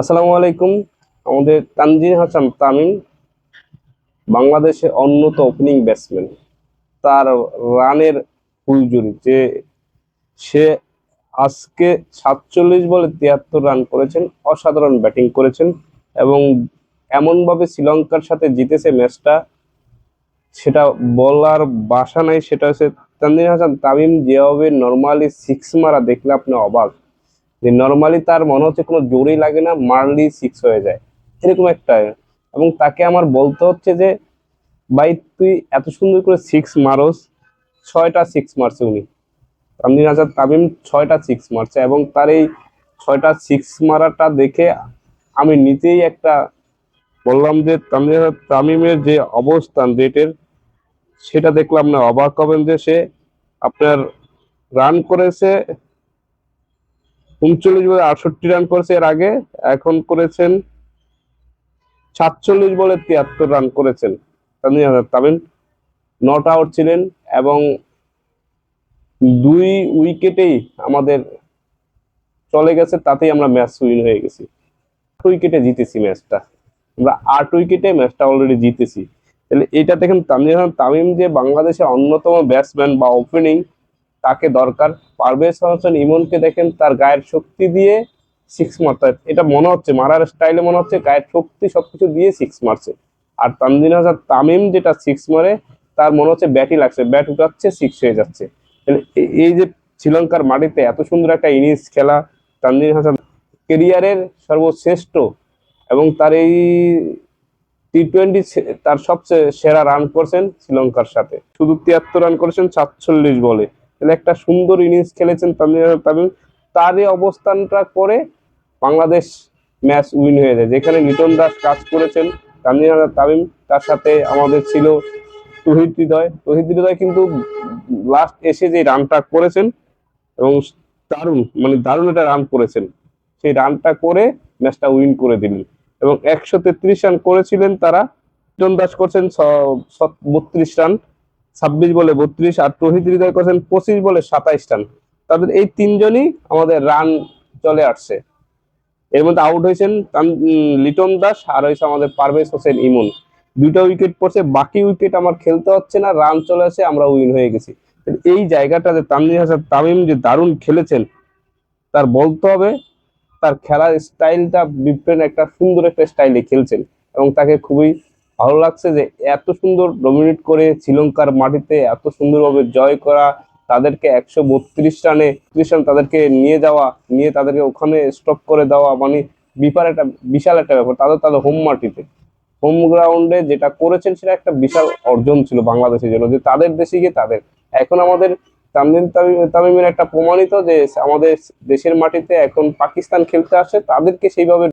আসসালামু আলাইকুম। আমাদের তানজিন হাসান তামিম বাংলাদেশের অন্যত ওপেনিং ব্যাটসম্যান তার রানের ফুলজুরি যে সে আজকে সাতচল্লিশ বলে তিয়াত্তর রান করেছেন, অসাধারণ ব্যাটিং করেছেন এবং এমনভাবে শ্রীলঙ্কার সাথে জিতেছে ম্যাচটা, সেটা বলার বাসা নাই, সেটা হচ্ছে তানজিন হাসান তামিম যেভাবে নর্মালি সিক্স মারা, দেখলে আপনি অবাক। যে নর্মালি তার মনে হচ্ছে কোনো জোরই লাগে না মারলি সিক্স হয়ে যায়। এরকম একটা। এবং তাকে আমার বলতে হচ্ছে যে, ভাই, তুই এত সুন্দর করে সিক্স মারোস, ছয়টা সিক্স মারছে উনি। তামিম আজাদ তামিম ছয়টা সিক্স মারছে এবং তার এই ছয়টা সিক্স মারাটা দেখে আমি নিজেই একটা বললাম যে তামিম তামিমের যে অবস্থান রেটের সেটা দেখলাম না অবাক হবেন যে সে আপনার রান করেছে উনচল্লিশ বলে আটষট্টি রান করেছে এর আগে, এখন করেছেন সাতচল্লিশ বলে তিয়াত্তর রান করেছেন তামিম নট আউট ছিলেন এবং দুই উইকেটেই আমাদের চলে গেছে, তাতেই আমরা ম্যাচ উইন হয়ে গেছি। উইকেটে জিতেছি ম্যাচটা আমরা আট উইকেটে ম্যাচটা অলরেডি জিতেছি। তাহলে এটা দেখেন হাসান, তামিম যে বাংলাদেশের অন্যতম ব্যাটসম্যান বা ওপেনিং তাকে দরকার? পারভেজ হোসেন ইমনকে দেখেন, তার গায়ের শক্তি দিয়ে সিক্স মারতে এটা মনে হচ্ছে, মারার স্টাইলে মনে হচ্ছে, গায়ের শক্তি সবকিছু দিয়ে সিক্স মারছে। আর তানজিন হাসান, তামিম যেটা সিক্স মারে, তার মনে হচ্ছে ব্যাটই লাগছে ব্যাট উঠাচ্ছে সিক্স হয়ে যাচ্ছে। এই যে শ্রীলঙ্কার মাটিতে এত সুন্দর একটা ইনিংস খেলা, তানজিন হাসান কেরিয়ারের সর্বশ্রেষ্ঠ এবং তার এই টি টোয়েন্টি তার সবচেয়ে সেরা রান করছেন শ্রীলঙ্কার সাথে। শুধু তিয়াত্তর রান করেছেন, সাতচল্লিশ বলে। তাহলে একটা সুন্দর ইনিংস খেলেছেন তামিম তামিম। তার অবস্থানটা করে বাংলাদেশ ম্যাচ উইন হয়ে যায়। যেখানে লিটন দাস কাজ করেছেন, তামিম তামিম, তার সাথে আমাদের ছিল তহিদ হৃদয়। তহিদ হৃদয় কিন্তু লাস্ট এসে যে রানটা করেছেন, এবং দারুণ মানে দারুণ একটা রান করেছেন। সেই রানটা করে ম্যাচটা উইন করে দিলেন। এবং একশো তেত্রিশ রান করেছিলেন তারা। লিটন দাস করছেন বত্রিশ রান ছাব্বিশ বলে বত্রিশ আর তহিদ হৃদয় করেছেন পঁচিশ বলে সাতাইশ রান। তাদের এই তিনজনই আমাদের রান চলে আসছে। এর মধ্যে আউট হয়েছেন লিটন দাস আর হয়েছে আমাদের পারভেজ হোসেন ইমন। দুইটা উইকেট পড়ছে, বাকি উইকেট আমার খেলতে হচ্ছে না, রান চলে আসে, আমরা উইন হয়ে গেছি। এই জায়গাটাতে তানজিদ হাসান তামিম যে দারুণ খেলেছেন, তার বলতে হবে, তার খেলার স্টাইলটা ডিফারেন্ট একটা সুন্দর একটা স্টাইলে খেলছেন এবং তাকে খুবই ভালো লাগছে যে এত সুন্দর ডমিনেট করে শ্রীলঙ্কার মাটিতে, এত সুন্দরভাবে জয় করা, তাদেরকে একশো বত্রিশ রানে ত্রিশ রান তাদেরকে নিয়ে যাওয়া, নিয়ে তাদেরকে ওখানে স্টপ করে দেওয়া মানে বিপার একটা বিশাল একটা ব্যাপার, তাদের তাদের হোম মাটিতে। হোম গ্রাউন্ডে যেটা করেছেন সেটা একটা বিশাল অর্জন ছিল বাংলাদেশের জন্য, যে তাদের দেশে গিয়ে তাদের। এখন আমাদের তামদিন তামিম- তামিমের একটা প্রমাণিত যে আমাদের দেশের মাটিতে এখন পাকিস্তান খেলতে আসে, তাদেরকে সেইভাবে